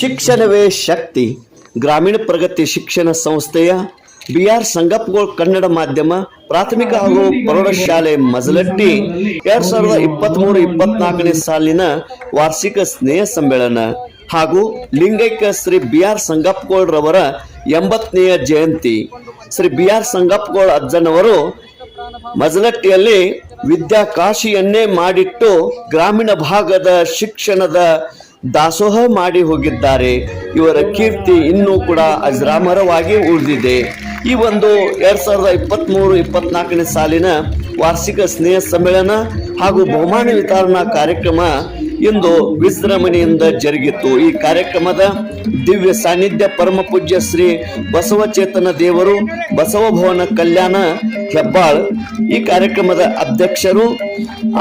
ಶಿಕ್ಷಣವೇ ಶಕ್ತಿ. ಗ್ರಾಮೀಣ ಪ್ರಗತಿ ಶಿಕ್ಷಣ ಸಂಸ್ಥೆಯ ಬಿ ಆರ್ ಸಂಗಪ್ಪಗೋಳ್ ಕನ್ನಡ ಮಾಧ್ಯಮ, ಪ್ರಾಥಮಿಕ ಹಾಗೂ ಪ್ರೌಢಶಾಲೆ ಮಜಲಟ್ಟಿ ಎರಡ್ ಸಾವಿರದ ಇಪ್ಪತ್ತ್ ಮೂರು ಇಪ್ಪತ್ನಾಲ್ಕನೇ ಸಾಲಿನ ವಾರ್ಷಿಕ ಸ್ನೇಹ ಸಮ್ಮೇಳನ ಹಾಗೂ ಲಿಂಗೈಕ್ಯ ಶ್ರೀ ಬಿ ಆರ್ ಸಂಗಪ್ಪಗೋಳ್ ರವರ ಎಂಬತ್ತನೆಯ ಜಯಂತಿ. ಶ್ರೀ ಬಿ ಆರ್ ಸಂಗಪ್ಪಗೋಳ್ ಅಜ್ಜನವರು ಮಜಲಟ್ಟಿಯಲ್ಲಿ ವಿದ್ಯಾಕಾಶಿಯನ್ನೇ ಮಾಡಿಟ್ಟು ಗ್ರಾಮೀಣ ಭಾಗದ ಶಿಕ್ಷಣದ ದಾಸೋಹ ಮಾಡಿ ಹೋಗಿದ್ದಾರೆ. ಇವರ ಕೀರ್ತಿ ಇನ್ನೂ ಕೂಡ ಅಜರಾಮರವಾಗಿ ಉಳಿದಿದೆ. ಈ ಒಂದು ಎರಡ್ ಸಾವಿರದ ಇಪ್ಪತ್ತ್ಮೂರು ಇಪ್ಪತ್ನಾಲ್ಕನೇ ಸಾಲಿನ ವಾರ್ಷಿಕ ಸ್ನೇಹ ಸಮ್ಮೇಳನ ಹಾಗೂ ಬಹುಮಾನ ವಿತರಣಾ ಕಾರ್ಯಕ್ರಮ ಇಂದು ವಿಜೃಂಭಣೆಯಿಂದ ಜರುಗಿತು. ಈ ಕಾರ್ಯಕ್ರಮದ ದಿವ್ಯ ಸಾನ್ನಿಧ್ಯ ಪರಮ ಪೂಜ್ಯ ಶ್ರೀ ಬಸವಚೇತನ ದೇವರು, ಬಸವ ಭವನ ಕಲ್ಯಾಣ ಹೆಬ್ಬಾಳ್. ಈ ಕಾರ್ಯಕ್ರಮದ ಅಧ್ಯಕ್ಷರು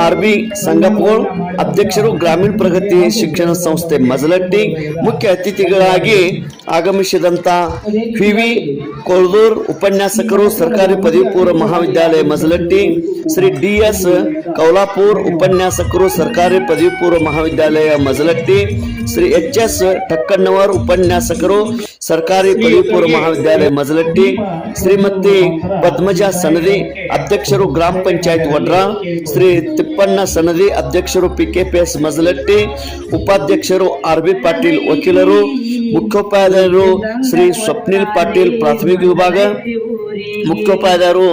ಆರ್ ಬಿ ಸಂಗಪ್ಪಗೋಳ್, ಅಧ್ಯಕ್ಷರು ಗ್ರಾಮೀಣ ಪ್ರಗತಿ ಶಿಕ್ಷಣ ಸಂಸ್ಥೆ ಮಜಲಟ್ಟಿ. ಮುಖ್ಯ ಅತಿಥಿಗಳಾಗಿ ಆಗಮಿಸಿದಂತ ಪಿ ವಿ ಕೊಳ್ದೂರ್ ಉಪನ್ಯಾಸಕರು ಸರ್ಕಾರಿ ಪದವಿ ಪೂರ್ವ ಮಹಾವಿದ್ಯಾಲಯ ಮಜಲಟ್ಟಿ, ಶ್ರೀ ಡಿ ಎಸ್ ಕೌಲಾಪುರ್ ಉಪನ್ಯಾಸಕರು ಸರ್ಕಾರಿ ಪದವಿ ಪೂರ್ವ ಮಹಾವಿದ್ಯಾಲಯ ಮಜಲಟ್ಟಿ, ಶ್ರೀ ಎಚ್ ಎಸ್ ಟಕ್ಕಣ್ಣವರ್ ಉಪನ್ಯಾಸಕರು ಸರ್ಕಾರಿ ಪದವಿ ಪೂರ್ವ ಮಹಾವಿದ್ಯಾಲಯ ಮಜಲಟ್ಟಿ, ಶ್ರೀಮತಿ ಪದ್ಮಜಾ ಸನದಿ ಅಧ್ಯಕ್ಷರು ಗ್ರಾಮ ಪಂಚಾಯತ್ ವಡ್ರಾ, ಶ್ರೀ ತಿಪ್ಪಣ್ಣ ಸನದಿ ಅಧ್ಯಕ್ಷರು P K P S Majalatti, ಉಪಾಧ್ಯಕ್ಷರು ಆರ್ ಬಿ ಪಾಟೀಲ್ ವಕೀಲರು ಮುಖ್ಯೋಪಾಧ್ಯಾಯರು ಶ್ರೀ ಸ್ವಪ್ನಿಲ್ ಪಾಟೀಲ್ ಪ್ರಾಥಮಿಕ ವಿಭಾಗ, ಮುಖ್ಯೋಪಾಧ್ಯಾಯರು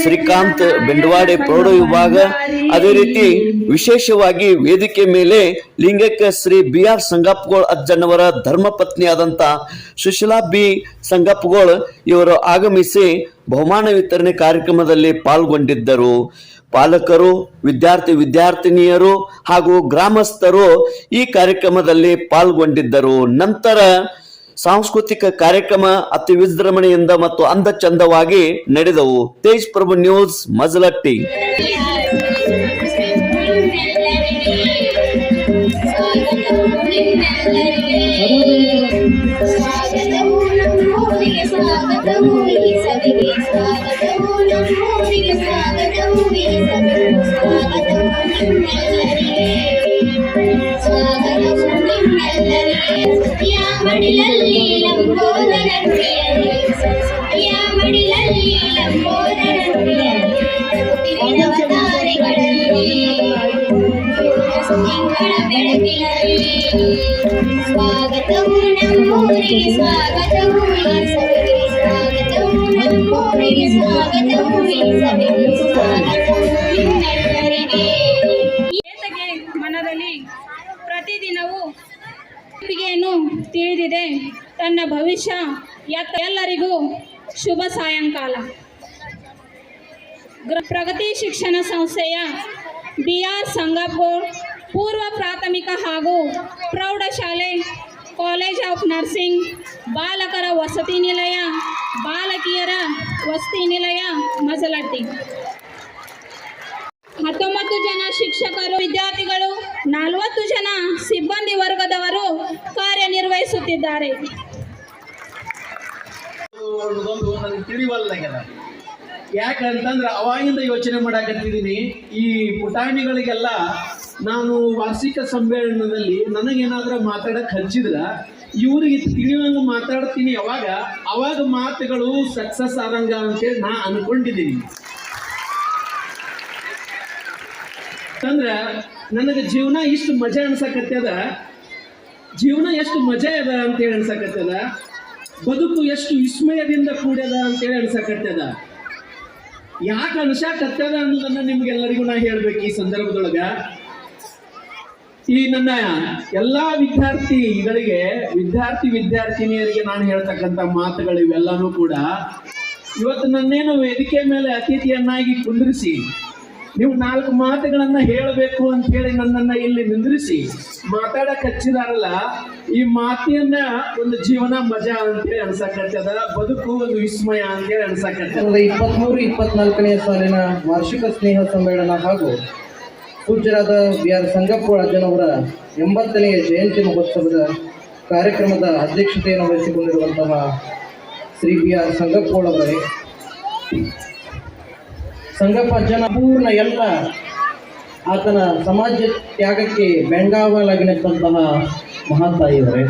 ಶ್ರೀಕಾಂತ್ ಬೆಂಡವಾಡೆ ಪ್ರೌಢ ವಿಭಾಗ. ಅದೇ ರೀತಿ ವಿಶೇಷವಾಗಿ ವೇದಿಕೆ ಮೇಲೆ ಲಿಂಗಕ್ಕೆ ಶ್ರೀ ಬಿ ಆರ್ ಸಂಗಪ್ಪಗೋಳ್ ಅಜ್ಜನವರ ಧರ್ಮಪತ್ನಿಯಾದಂಥ ಸುಶೀಲಾ ಬಿ ಸಂಗಪ್ಪಗೋಳ್ ಇವರು ಆಗಮಿಸಿ ಬಹುಮಾನ ವಿತರಣೆ ಕಾರ್ಯಕ್ರಮದಲ್ಲಿ ಪಾಲ್ಗೊಂಡಿದ್ದರು. ಪಾಲಕರು, ವಿದ್ಯಾರ್ಥಿ ವಿದ್ಯಾರ್ಥಿನಿಯರು ಹಾಗೂ ಗ್ರಾಮಸ್ಥರು ಈ ಕಾರ್ಯಕ್ರಮದಲ್ಲಿ ಪಾಲ್ಗೊಂಡಿದ್ದರು. ನಂತರ ಸಾಂಸ್ಕೃತಿಕ ಕಾರ್ಯಕ್ರಮ ಅತಿ ವಿಜೃಂಭಣೆಯಿಂದ ಮತ್ತು ಅಂದ ಚಂದವಾಗಿ ನಡೆದವು. ತೇಜ್ ಪ್ರಭು ನ್ಯೂಸ್ ಮಜಲಟ್ಟಿ. ನಮ್ಮೂರಿಗೆ ಸ್ವಾಗತವು ಈ ಸಭೆಗೆ ಸ್ವಾಗತವು ನಮ್ಮೂರಿಗೆ ಸ್ವಾಗತವು ಈ ಸಭೆಗೆ ಸ್ವಾಗತವು ನಿಮ್ಮೆಲ್ಲರಿಗೆ ಸ್ವಾಗತವು ನಿಮ್ಮೆಲ್ಲರಿಗೆ ಯಾ ಮಡಿಲಲ್ಲಿ ಲಂಬೋದರ ಪ್ರಿಯರೇ ಯಾ ಮಡಿಲಲ್ಲಿ ಲಂಬೋದರ ಪ್ರಿಯರೇ ಹುಟ್ಟಿದ ತಾರೆಗಳಲ್ಲಿ ತಿಂಗಳ ಬೆಳಕಿನಲ್ಲಿ ಸ್ವಾಗತವು ನಮ್ಮೂರಿಗೆ ಸ್ವಾಗತವು ಈ ಸಭೆಗೆ ಸ್ವಾಗತವು ನಮ್ಮೂರಿಗೆ ಸ್ವಾಗತವು ಈ ಸಭೆಗೆ ಸ್ವಾಗತವು ನಿಮ್ಮೆಲ್ಲರಿಗೆ ಪ್ರತಿದಿನವೂ ಒಪ್ಪಿಗೆಯನ್ನು ತಿಳಿದಿದೆ. ತನ್ನ ಭವಿಷ್ಯ ಎಲ್ಲರಿಗೂ ಶುಭ ಸಾಯಂಕಾಲ. ಪ್ರಗತಿ ಶಿಕ್ಷಣ ಸಂಸ್ಥೆಯ ಬಿ ಆರ್ ಸಂಗಪ್ಪಗೋಳ್ ಪೂರ್ವ ಪ್ರಾಥಮಿಕ ಹಾಗೂ ಪ್ರೌಢಶಾಲೆ ಕಾಲೇಜ್ ಆಫ್ ನರ್ಸಿಂಗ್, ಬಾಲಕರ ವಸತಿ ನಿಲಯ, ಬಾಲಕಿಯರ ವಸತಿ ನಿಲಯ, ಮಜಲಟ್ಟಿ. ಹತ್ತೊಂಬತ್ತು ಜನ ಶಿಕ್ಷಕರು, ವಿದ್ಯಾರ್ಥಿಗಳು, ನಲವತ್ತು ಜನ ಸಿಬ್ಬಂದಿ ವರ್ಗದವರು ಕಾರ್ಯನಿರ್ವಹಿಸುತ್ತಿದ್ದಾರೆ. ಯಾಕಂತಂದ್ರೆ ಅವಾಗಿಂದ ಯೋಚನೆ ಮಾಡಾಕತ್ತಿದ್ದೀನಿ, ಈ ಪುಟಾಣಿಗಳಿಗೆಲ್ಲ ನಾನು ವಾರ್ಷಿಕ ಸಮ್ಮೇಳನದಲ್ಲಿ ನನಗೇನಾದ್ರೂ ಮಾತಾಡಕ್ಕೆ ಹಚ್ಚಿದ್ರ? ಇವ್ರಿಗೆ ತಿಳಿಯುವಂಗ ಮಾತಾಡ್ತೀನಿ ಅವಾಗ ಅವಾಗ ಮಾತುಗಳು ಸಕ್ಸಸ್ ಆದಂಗ ಅಂತೇಳಿ ನಾ ಅನ್ಕೊಂಡಿದ್ದೀನಿ. ಅಂದ್ರೆ ನನಗೆ ಜೀವನ ಇಷ್ಟು ಮಜಾ ಅನ್ಸಕತ್ತದ ಜೀವನ ಎಷ್ಟು ಮಜಾ ಅದ ಅಂತೇಳಿ ಅನ್ಸಕತ್ತದ ಬದುಕು ಎಷ್ಟು ವಿಸ್ಮಯದಿಂದ ಕೂಡ್ಯದ ಅಂತೇಳಿ ಅನ್ಸಕತ್ತದ ಯಾಕೆ ಅನ್ಸಾಕತ್ತದ ಅನ್ನೋದನ್ನ ನಿಮ್ಗೆಲ್ಲರಿಗೂ ನಾ ಹೇಳ್ಬೇಕು ಈ ಸಂದರ್ಭದೊಳಗ. ಈ ನನ್ನ ಎಲ್ಲಾ ವಿದ್ಯಾರ್ಥಿಗಳಿಗೆ ವಿದ್ಯಾರ್ಥಿ ವಿದ್ಯಾರ್ಥಿನಿಯರಿಗೆ ನಾನು ಹೇಳ್ತಕ್ಕಂಥ ಮಾತುಗಳು ಇವೆಲ್ಲನೂ ಕೂಡ ಇವತ್ತು ನನ್ನೇನು ವೇದಿಕೆ ಮೇಲೆ ಅತಿಥಿಯನ್ನಾಗಿ ಕುಂದಿರಿಸಿ ನೀವು ನಾಲ್ಕು ಮಾತುಗಳನ್ನ ಹೇಳಬೇಕು ಅಂತ ಹೇಳಿ ನನ್ನನ್ನ ಇಲ್ಲಿ ನಿಂದ್ರಿಸಿ ಮಾತಾಡಕ್ ಹಚ್ಚಿದಾರಲ್ಲ, ಈ ಮಾತಿಯನ್ನ ಒಂದು ಜೀವನ ಮಜಾ ಅಂತೇಳಿ ಅನ್ಸಕತ್ತದ ಬದುಕು ಒಂದು ವಿಸ್ಮಯ ಅಂತೇಳಿ ಅನ್ಸಕತ್ತದ ಸಾವಿರದ ಇಪ್ಪತ್ತ್ಮೂರು ಇಪ್ಪತ್ನಾಲ್ಕನೆಯ ಸಾಲಿನ ವಾರ್ಷಿಕ ಸ್ನೇಹ ಸಮ್ಮೇಳನ ಹಾಗೂ ಪೂಜ್ಯರಾದ ಬಿ ಆರ್ ಸಂಗಪ್ಪ ಅಜ್ಜನವರ ಎಂಬತ್ತನೆಯ ಜಯಂತಿ ಮಹೋತ್ಸವದ ಕಾರ್ಯಕ್ರಮದ ಅಧ್ಯಕ್ಷತೆಯನ್ನು ವಹಿಸಿಕೊಂಡಿರುವಂತಹ ಶ್ರೀ ಬಿ ಆರ್ ಸಂಗಪ್ಪೋಳವರೇ ಸಂಗಪ್ಪ ಜನ ಪೂರ್ಣ ಎಲ್ಲ ಆತನ ಸಮಾಜ ತ್ಯಾಗಕ್ಕೆ ಬೆಂಗಾವಲಾಗಿನಂತಹ ಮಹಾತಾಯಿಯವರೇ,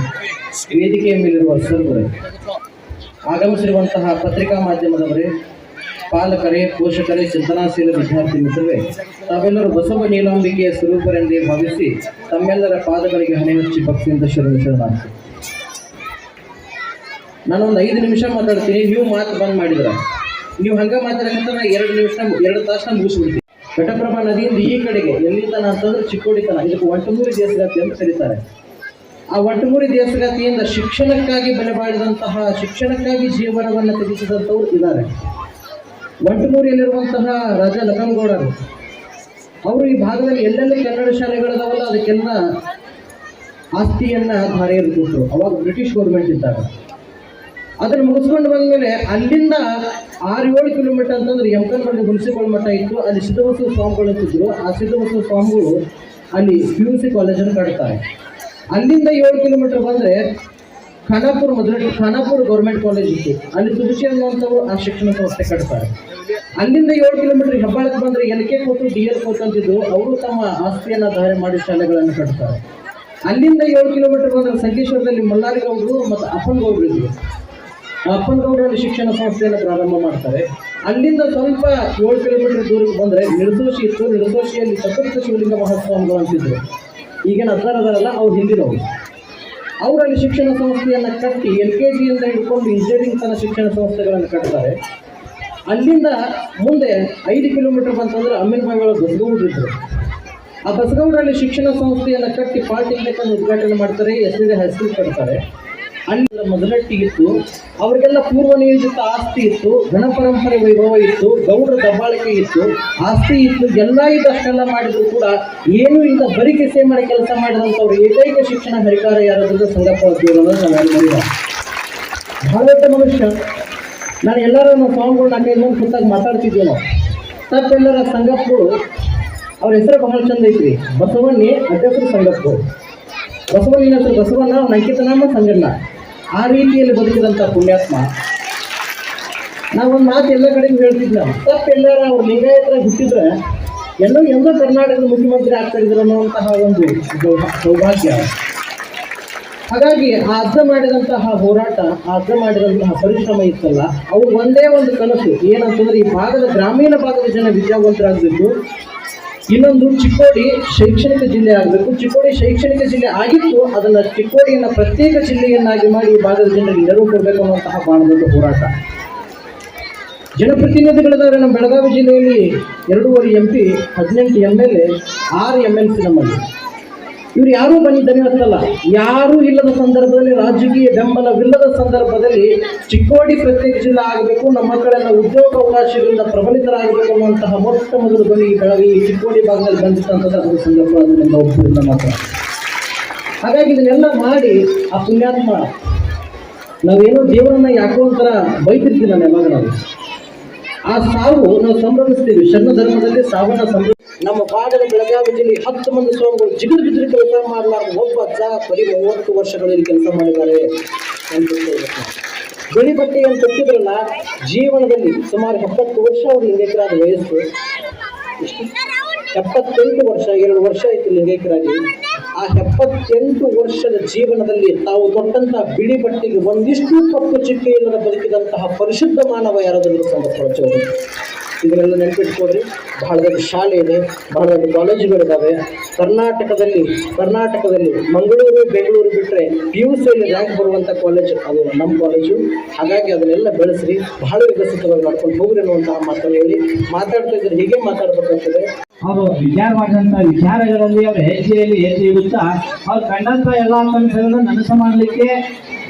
ವೇದಿಕೆಯ ಮೇಲಿರುವ ಸರ್ವರೇ ಆಗಮಿಸಿರುವಂತಹ ಪತ್ರಿಕಾ ಮಾಧ್ಯಮದವರೇ, ಪಾಲಕರೇ, ಪೋಷಕರೇ, ಚಿಂತನಾಶೀಲ ವಿದ್ಯಾರ್ಥಿ ಮಿತ್ರರೇ, ತಾವೆಲ್ಲರೂ ಬಸವ ನೀಲಾಂಬಿಕೆಯ ಸ್ವರೂಪರೆಂದೇ ಭಾವಿಸಿ ತಮ್ಮೆಲ್ಲರ ಪಾದಗಳಿಗೆ ಹಣೆ ಹಚ್ಚಿ ಭಕ್ತಿಯಿಂದ ಶರಣಾರ್ಥಿ ನಾನೊಂದು ಐದು ನಿಮಿಷ ಮಾತಾಡ್ತೀನಿ, ನೀವು ಮಾತು ಬಂದ್ ಮಾಡಿದ್ರ. ನೀವು ಹಂಗ ಮಾತಾಡಕಂತ ಎರಡು ನಿಮಿಷ, ಎರಡು ತಾಸನ ಮುಗಿಸ್ಬಿಡ್ತೀವಿ ಘಟಪ್ರಭಾ ನದಿಯಿಂದ ಈ ಕಡೆಗೆ ಎಲ್ಲಿತನ ಅಂತಂದ್ರೆ ಚಿಕ್ಕೋಡಿತನ. ಇದಕ್ಕೆ ಒಂಟಮೂರಿ ದೇಶಗಾತಿ ಅಂತ ಕರೀತಾರೆ. ಆ ಒಟ್ಟುಮೂರಿ ದೇಶಗಾತಿಯಿಂದ ಶಿಕ್ಷಣಕ್ಕಾಗಿ ಬೆಲೆ ಬಾಳಿದಂತಹ ಶಿಕ್ಷಣಕ್ಕಾಗಿ ಜೀವನವನ್ನು ತೆಗೆಸಿದಂಥವ್ರು ಇದ್ದಾರೆ. ಒಂಟಮೂರಿಯಲ್ಲಿರುವಂತಹ ರಾಜ ಲಖನ್ಗೌಡರು, ಅವರು ಈ ಭಾಗದಲ್ಲಿ ಎಲ್ಲೆಲ್ಲಿ ಕನ್ನಡ ಶಾಲೆಗಳಿದಾವಲ್ಲ ಅದಕ್ಕೆಲ್ಲ ಆಸ್ತಿಯನ್ನ ಧಾರೆ ಕೊಟ್ಟರು ಅವಾಗ ಬ್ರಿಟಿಷ್ ಗೌರ್ಮೆಂಟ್ ಇದ್ದಾಗ. ಅದನ್ನು ಮುಗಿಸ್ಕೊಂಡು ಬಂದಮೇಲೆ ಅಲ್ಲಿಂದ ಆರು ಏಳು ಕಿಲೋಮೀಟರ್ ಅಂತಂದ್ರೆ ಯಮಕನಹಳ್ಳಿ ಹುಣಸಿಗೋಳ ಮಠ ಇತ್ತು. ಅಲ್ಲಿ ಸಿದ್ಧಬಸವ ಸ್ವಾಮಿಗಳು ಇರ್ತಿದ್ರು ಆ ಸಿದ್ಧಬಸವ ಸ್ವಾಮಿಗಳು ಅಲ್ಲಿ ಪಿ ಯು ಸಿ ಕಾಲೇಜನ್ನು ಕಟ್ತಾರೆ. ಅಲ್ಲಿಂದ ಏಳು ಕಿಲೋಮೀಟರ್ ಬಂದರೆ ಖಾನಾಪುರ ಮೊದಲ ಖಾನಾಪುರ ಗೌರ್ಮೆಂಟ್ ಕಾಲೇಜ್ ಇತ್ತು. ಅಲ್ಲಿ ತುಳಸಿ ಅನ್ನುವಂಥವ್ರು ಆ ಶಿಕ್ಷಣ ಸಂಸ್ಥೆ ಕಟ್ತಾರೆ. ಅಲ್ಲಿಂದ ಏಳು ಕಿಲೋಮೀಟರ್ ಹೆಬ್ಬಾಳಕ್ಕೆ ಬಂದರೆ ಎಲ್ ಕೆ ಕೋಟು ಡಿ ಎಲ್ ಕೋಟು ಅಂತಿದ್ರು. ಅವರು ತಮ್ಮ ಆಸ್ತಿಯನ್ನು ಧಾರೆ ಮಾಡಿ ಶಾಲೆಗಳನ್ನು ಕಟ್ತಾರೆ. ಅಲ್ಲಿಂದ ಏಳು ಕಿಲೋಮೀಟರ್ ಬಂದರೆ ಸಂಕೇಶ್ವರದಲ್ಲಿ ಮಲ್ಲಾರಿಗೌಡರು ಮತ್ತು ಅಪ್ಪನಗೌಡರು ಇದ್ರು. ಆ ಅಪ್ಪನಗೌಡರಲ್ಲಿ ಶಿಕ್ಷಣ ಸಂಸ್ಥೆಯನ್ನು ಪ್ರಾರಂಭ ಮಾಡ್ತಾರೆ. ಅಲ್ಲಿಂದ ಸ್ವಲ್ಪ ಏಳು ಕಿಲೋಮೀಟರ್ ದೂರಕ್ಕೆ ಬಂದರೆ ನಿರ್ದೋಷಿ ಇತ್ತು. ನಿರ್ದೋಷಿಯಲ್ಲಿ ಚತುರ್ಥ ಶಿವಲಿಂಗ ಮಹಾಸ್ವಾಮಿಗಳು ಅಂತಿದ್ರು. ಈಗೇನು ಹತ್ತಾರದಾರಲ್ಲ ಅವ್ರು ಹಿಂದಿನವರು ಅವರಲ್ಲಿ ಶಿಕ್ಷಣ ಸಂಸ್ಥೆಯನ್ನು ಕಟ್ಟಿ ಎಲ್ ಕೆ ಜಿಯಿಂದ ಹಿಡ್ಕೊಂಡು ಇಂಜಿನಿಯರಿಂಗ್ ತನ್ನ ಶಿಕ್ಷಣ ಸಂಸ್ಥೆಗಳನ್ನು ಕಟ್ತಾರೆ. ಅಲ್ಲಿಂದ ಮುಂದೆ ಐದು ಕಿಲೋಮೀಟರ್ ಬಂತಂದ್ರೆ ಅಮ್ಮಿನಬಾಯಿ ಒಳಗೆ ಬಸಗೌಡರಿದ್ದರು ಆ ಬಸಗೌಡರಲ್ಲಿ ಶಿಕ್ಷಣ ಸಂಸ್ಥೆಯನ್ನು ಕಟ್ಟಿ ಪಾಲಿಟೆಕ್ನಿಕ್ ಅನ್ನು ಉದ್ಘಾಟನೆ ಮಾಡ್ತಾರೆ. ಎಸ್ ಡಿ ಹೈಸ್ಕೂಲ್ ಕಟ್ತಾರೆ. ಅಲ್ಲಿ ಮೊದಲಟ್ಟಿಗಿತ್ತು. ಅವರಿಗೆಲ್ಲ ಪೂರ್ವ ನಿಯೋಜಿತ ಆಸ್ತಿ ಇತ್ತು ಗಣ ಪರಂಪರೆ ವೈಭವ ಇತ್ತು, ಗೌಡ್ರ ದಬ್ಬಾಳಿಕೆ ಇತ್ತು. ಆಸ್ತಿ ಇತ್ತು, ಎಲ್ಲ ಇದಷ್ಟೆಲ್ಲ ಮಾಡಿದ್ರು ಕೂಡ ಏನು ಇಲ್ಲ ಬರೀ ಕೆಸೆ ಮಾಡಿ ಕೆಲಸ ಮಾಡಿದಂಥವ್ರು ಏಕೈಕ ಶಿಕ್ಷಣ ಹರಿಕಾರ ಯಾರಾದ್ರೂ ಸಂಗಪ್ಪ ನಾವು ದೊಡ್ಡ ಮನುಷ್ಯ, ನಾನು ಎಲ್ಲರೂ ಸ್ವಾಮಿಗಳು ನಾಲ್ಕೈದು ಮಂದಿ ಕೂತಾಗ ಮಾತಾಡ್ತಿದ್ವಿ ನಾವು ತಪ್ಪೆಲ್ಲರ ಸಂಗಪ್ಪರು ಅವ್ರ ಹೆಸರು ಬಹಳ ಚಂದ ಐತ್ರಿ. ಬಸವಣ್ಣಿ ಅಧ್ಯಕ್ಷರು ಸಂಗಪ್ಪಗಳು ಬಸವಣ್ಣನ ಹೆಸರು ಬಸವಣ್ಣ ಅವನ ಅಂಕಿತನಾಮ ಸಂಗಣ್ಣ ಆ ರೀತಿಯಲ್ಲಿ ಬದುಕಿದಂಥ ಪುಣ್ಯಾತ್ಮ. ನಾವೊಂದು ಮಾತು ಎಲ್ಲ ಕಡೆಗೂ ಹೇಳ್ತಿದ್ವಿ ನಾವು. ತಪ್ಪೆಲ್ಲರ ಅವ್ರು ಲಿಂಗಾಯತ್ರ ಹುಟ್ಟಿದ್ರೆ ಎಲ್ಲೋ ಎಲ್ಲ ಕರ್ನಾಟಕದ ಮುಖ್ಯಮಂತ್ರಿ ಆಗ್ತಾ ಇದ್ರು ಅನ್ನುವಂತಹ ಒಂದು ಸೌಭಾ- ಸೌಭಾಗ್ಯ. ಹಾಗಾಗಿ ಆ ಅರ್ಧ ಮಾಡಿದಂತಹ ಹೋರಾಟ, ಆ ಅರ್ಧ ಮಾಡಿದಂತಹ ಪರಿಶ್ರಮ ಇತ್ತಲ್ಲ, ಅವ್ರು ಒಂದೇ ಒಂದು ಕನಸು. ಏನಂತಂದ್ರೆ ಈ ಭಾಗದ ಗ್ರಾಮೀಣ ಭಾಗದ ಜನ ವಿದ್ಯಾವಂತರಾಗಬೇಕು. ಇನ್ನೊಂದು ಚಿಕ್ಕೋಡಿ ಶೈಕ್ಷಣಿಕ ಜಿಲ್ಲೆ ಆಗಬೇಕು. ಚಿಕ್ಕೋಡಿ ಶೈಕ್ಷಣಿಕ ಜಿಲ್ಲೆ ಆಗಿತ್ತು, ಅದನ್ನ ಚಿಕ್ಕೋಡಿಯನ್ನ ಪ್ರತ್ಯೇಕ ಜಿಲ್ಲೆಯನ್ನಾಗಿ ಮಾಡಿ ಈ ಭಾಗದ ಜನರಿಗೆ ನೆರವು ಕೊಡಬೇಕು ಅನ್ನುವಂತಹ ಬಹಳ ದೊಡ್ಡ ಹೋರಾಟ. ಜನಪ್ರತಿನಿಧಿಗಳಿದ್ದಾರೆ. ನಮ್ಮ ಬೆಳಗಾವಿ ಜಿಲ್ಲೆಯಲ್ಲಿ ಎರಡೂವರೆ ಎಂ ಪಿ ಹದಿನೆಂಟು ಎಂ ಎಲ್ ಎ ಆರು ಎಂ ಎಲ್ ಸಿ ನಮ್ಮಲ್ಲಿ. ಇವ್ರು ಯಾರೂ ಬನ್ನಿ ಅಂತಲ್ಲ. ಯಾರೂ ಇಲ್ಲದ ಸಂದರ್ಭದಲ್ಲಿ ರಾಜಕೀಯ ಬೆಂಬಲವಿಲ್ಲದ ಸಂದರ್ಭದಲ್ಲಿ ಚಿಕ್ಕೋಡಿ ಪ್ರತ್ಯೇಕ ಜಿಲ್ಲಾ ಆಗಬೇಕು, ನಮ್ಮ ಕಡೆಯ ಉದ್ಯೋಗ ಅವಕಾಶಗಳಿಂದ ಪ್ರಬಲಿತರಾಗಬೇಕು ಅನ್ನುವಂತಹ ಮೊಟ್ಟ ಮೊದಲು ಧ್ವನಿ ಬೆಳಗ್ಗೆ ಈ ಚಿಕ್ಕೋಡಿ ಭಾಗದಲ್ಲಿ ಒಂದು ಸಂದರ್ಭ ಅದರಿಂದ ಒಪ್ಪುವುದಿಲ್ಲ ಮಾತ್ರ. ಹಾಗಾಗಿ ಇದನ್ನೆಲ್ಲ ಮಾಡಿ ಆ ಪುಣ್ಯಾತ್ಮ, ನಾವೇನೋ ದೇವರನ್ನ ಯಾಕೋ ಒಂಥರ ಬೈತಿರ್ತೀವಿ ನಾನು ಯಾವಾಗ ನಾವು ಆ ಸಾವು ನಾವು ಸಂಭ್ರಮಿಸ್ತೀವಿ ಶರಣ ಧರ್ಮದಲ್ಲಿ ಸಾವನ್ನ ಸಂಭ್ರಮ ನಮ್ಮ ಭಾಗದ ಬೆಳಗಾವಿ ಜಿಲ್ಲೆ ಹತ್ತು ಮಂದಿ ಸ್ವಾಮಿಗಳು ಜಿಗಿದು ಬಿದ್ದರೆ ಕೆಲಸ ಮಾಡಲಾರ ಒಬ್ಬ ಅಜ್ಜ ಬರೀ ಮೂವತ್ತು ವರ್ಷಗಳಲ್ಲಿ ಕೆಲಸ ಮಾಡಿದ್ದಾರೆ ಅಂತ ಬಟ್ಟೆ ಬಟ್ಟೆಯನ್ನು ತೊಟ್ಟಿದ್ರಲ್ಲ, ಜೀವನದಲ್ಲಿ ಸುಮಾರು ಎಪ್ಪತ್ತು ವರ್ಷ ಅವ್ರು ಲಿಂಗೈಕ್ಯರಾದ ವಯಸ್ಸು. ಎಪ್ಪತ್ತೆಂಟು ವರ್ಷ, ಎರಡು ವರ್ಷ ಆಯಿತು ಲಿಂಗೈಕ್ಯರಾಗಿ. ಆ ಎಪ್ಪತ್ತೆಂಟು ವರ್ಷದ ಜೀವನದಲ್ಲಿ ತಾವು ತೊಟ್ಟಂತಹ ಬಿಳಿ ಬಟ್ಟೆಗೆ ಒಂದಿಷ್ಟು ಕಪ್ಪು ಚಿಕ್ಕೆ ಇಲ್ಲದ ಬದುಕಿದಂತಹ ಪರಿಶುದ್ಧ ಮಾನವ ಯಾರಾದರೂ ಸಂಗತಿಗಳು ಇದನ್ನೆಲ್ಲ ನೆನಪಿಟ್ಕೊಡ್ರಿ ಬಹಳ ದೊಡ್ಡ ಶಾಲೆ ಇದೆ ಬಹಳ ದೊಡ್ಡ ಕಾಲೇಜುಗಳಿದ್ದಾವೆ. ಕರ್ನಾಟಕದಲ್ಲಿ ಕರ್ನಾಟಕದಲ್ಲಿ ಮಂಗಳೂರು, ಬೆಂಗಳೂರು ಬಿಟ್ಟರೆ ಪಿ ಯು ಸಿಯಲ್ಲಿ ರ್ಯಾಂಕ್ ಬರುವಂಥ ಕಾಲೇಜು ಅದು ನಮ್ಮ ಕಾಲೇಜು ಹಾಗಾಗಿ ಅದನ್ನೆಲ್ಲ ಬೆಳೆಸ್ರಿ. ಬಹಳ ವಿಕಸಿತವಾಗಿ ಮಾಡ್ಕೊಂಡು ಹೋಗ್ರಿ ಅನ್ನುವಂತಹ ಮಾತನ್ನು ಹೇಳಿ. ಮಾತಾಡ್ತಾ ಇದ್ರೆ ಹೀಗೆ ಮಾತಾಡ್ಬೇಕಂತದೆ ಅವರು ವಿಚಾರ ಮಾಡಿದಂಥ ವಿಚಾರಗಳಲ್ಲಿ ಅವರು ಹೆಜ್ಜೆಯಲ್ಲಿ ಹೆಜ್ಜೆ ಇಡುತ್ತಾ ಅವ್ರು ಕಂಡಂಥ ಎಲ್ಲ ಅಂಶಗಳನ್ನು ನನಸು ಮಾಡಲಿಕ್ಕೆ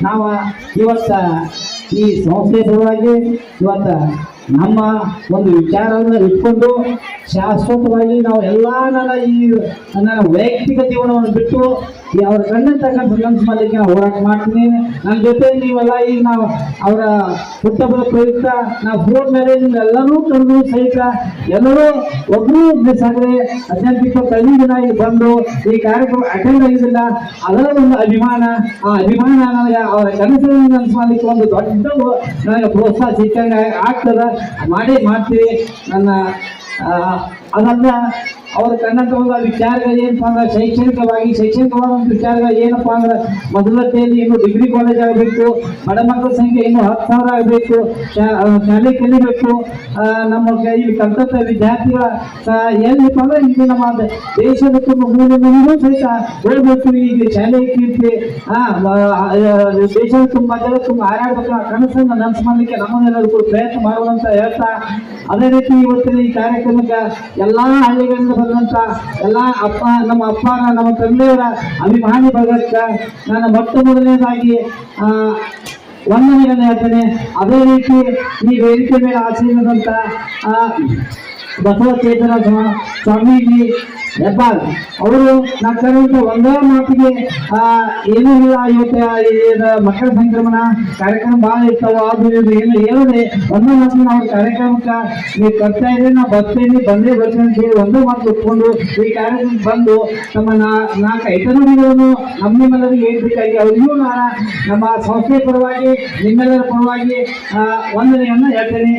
ನಾವು ಇವತ್ತ ಈ ಸಂಸ್ಥೆ ಸಲುವಾಗಿ ಇವತ್ತ ನಮ್ಮ ಒಂದು ವಿಚಾರವನ್ನು ಇಟ್ಕೊಂಡು ಶಾಶ್ವತವಾಗಿ ನಾವು ಎಲ್ಲ ನನ್ನ ಈ ನನ್ನ ವೈಯಕ್ತಿಕ ಜೀವನವನ್ನು ಬಿಟ್ಟು ಅವ್ರ ತಕ್ಕ ಕನಸು ಮಾಡಲಿಕ್ಕೆ ನಾವು ಹೋರಾಟ ಮಾಡ್ತೀನಿ. ನನ್ನ ಜೊತೆ ನೀವೆಲ್ಲ ಈಗ ನಾವು ಅವರ ಹುಟ್ಟಬಲ ಪ್ರಯುಕ್ತ ನಾವು ಫೋನ್ ಮೇಲೆ ಎಲ್ಲರೂ ತಂದು ಸಹಿತ ಎಲ್ಲರೂ ಒಬ್ಬರು ಮಿಸ್ ಆದರೆ ಅತ್ಯಂತ ಇಪ್ಪತ್ತು ಐದು ಈಗ ಬಂದು ಈ ಕಾರ್ಯಕ್ರಮ ಅಟೆಂಡ್ ಆಗಿದ್ದಿಲ್ಲ. ಅದರ ಒಂದು ಅಭಿಮಾನ, ಆ ಅಭಿಮಾನ ನನಗೆ ಅವರ ಕನಸನ್ನು ನನಸು ಮಾಡಲಿಕ್ಕೆ ಒಂದು ದೊಡ್ಡ ನನಗೆ ಪ್ರೋತ್ಸಾಹ ಸಿಕ್ಕಂಗೆ ಆಗ್ತದ. ಮಾಡೇ ಮಾಡ್ತೀವಿ ನನ್ನ ಅದನ್ನ ಅವ್ರ ಒಂದು ವಿಚಾರಗಳು ಏನಪ್ಪ ಅಂದ್ರೆ ಶೈಕ್ಷಣಿಕವಾಗಿ, ಶೈಕ್ಷಣಿಕವಾದ ಒಂದು ವಿಚಾರಗಳು ಏನಪ್ಪಾ ಅಂದ್ರೆ ಮೊದಲತೆಯಲ್ಲಿ ಇನ್ನು ಡಿಗ್ರಿ ಕಾಲೇಜ್ ಆಗಬೇಕು, ಬಡ ಮಕ್ಕಳ ಸಂಖ್ಯೆ ಇನ್ನು ಹತ್ತು ಸಾವಿರ ಆಗಬೇಕು ಶಾಲೆ ಕಲಿಬೇಕು ನಮ್ಮ ಕ- ಇಲ್ಲಿ ಕಲ್ತಂತ ವಿದ್ಯಾರ್ಥಿಗಳ ಏನಪ್ಪ ಅಂದ್ರೆ ಇಲ್ಲಿ ನಮ್ಮ ದೇಶದ ಮೂಲೆ ಮೂಲೆಗೂ ಸಹಿತ ಹೋಗ್ಬೇಕು ಈಗ ಶಾಲೆ ಕೀರ್ತಿ ದೇಶದ ತುಂಬ ಜನ ತುಂಬ ಹಾರಾಡ್ಬೇಕು ಆ ಕನಸನ್ನು ನನಸು ಮಾಡಲಿಕ್ಕೆ ನಮ್ಮನ್ನೆಲ್ಲರಿಗೂ ಪ್ರಯತ್ನ ಮಾಡುವಂತ ಹೇಳ್ತಾ, ಅದೇ ರೀತಿ ಇವತ್ತಿನ ಈ ಕಾರ್ಯಕ್ರಮಕ್ಕೆ ಎಲ್ಲಾ ಹಳ್ಳಿಗಳಿಂದ ಬಂದಂತ ಎಲ್ಲ ಅಪ್ಪ, ನಮ್ಮ ಅಪ್ಪನ, ನಮ್ಮ ತಂದೆಯವರ ಅಭಿಮಾನಿ ಬಳಗಕ್ಕೆ ನನ್ನ ಮೊಟ್ಟ ಮೊದಲನೇದಾಗಿ, ಆ ವಂದನೆಗಳನ್ನ ಹೇಳ್ತೇನೆ ಅದೇ ರೀತಿ ಈ ವೇದಿಕೆ ಮೇಲೆ ಆಚರಿಸಿದಂತ, ಆ ಬಸವ ಚೇತನ ಸ್ವಾಮೀಜಿ ಹೆಬ್ಬಾಳ್ ಅವರು ನಾ ಕರೆಯುವಂತ ಒಂದೇ ಮಾತಿಗೆ ಏನೂ ಇಲ್ಲ, ಇವತ್ತು ಮಕ್ಕಳ ಸಂಕ್ರಮಣ ಕಾರ್ಯಕ್ರಮ ಭಾಳ ಇರ್ತಾವ ಅದು ಇದು ಏನು ಹೇಳದೆ, ಒಂದೇ ಮಾತಿನ ಅವ್ರ ಕಾರ್ಯಕ್ರಮಕ್ಕೆ ನೀವು ಬರ್ತಾ ಇದ್ರೆ ನಾ ಬರ್ತೇನೆ ಬಂದೇ ಬರ್ತೀನಿ ಅಂತ ಹೇಳಿ ಒಂದೇ ಮಾತು ಒಪ್ಕೊಂಡು ಈ ಕಾರ್ಯಕ್ರಮಕ್ಕೆ ಬಂದು ನಮ್ಮ ನಾಲ್ಕು ಐಟನಗಳನ್ನು ನಮ್ಮ ನಿಮ್ಮೆಲ್ಲರಿಗೆ ಹೇಳ್ಬೇಕಾಗಿ ಅವರಿಗೂ ನಾನು ನಮ್ಮ ಸಂಸ್ಥೆ ಪರವಾಗಿ, ನಿಮ್ಮೆಲ್ಲರ ಪರವಾಗಿ ವಂದನೆಯನ್ನು ಹೇಳ್ತೇನೆ.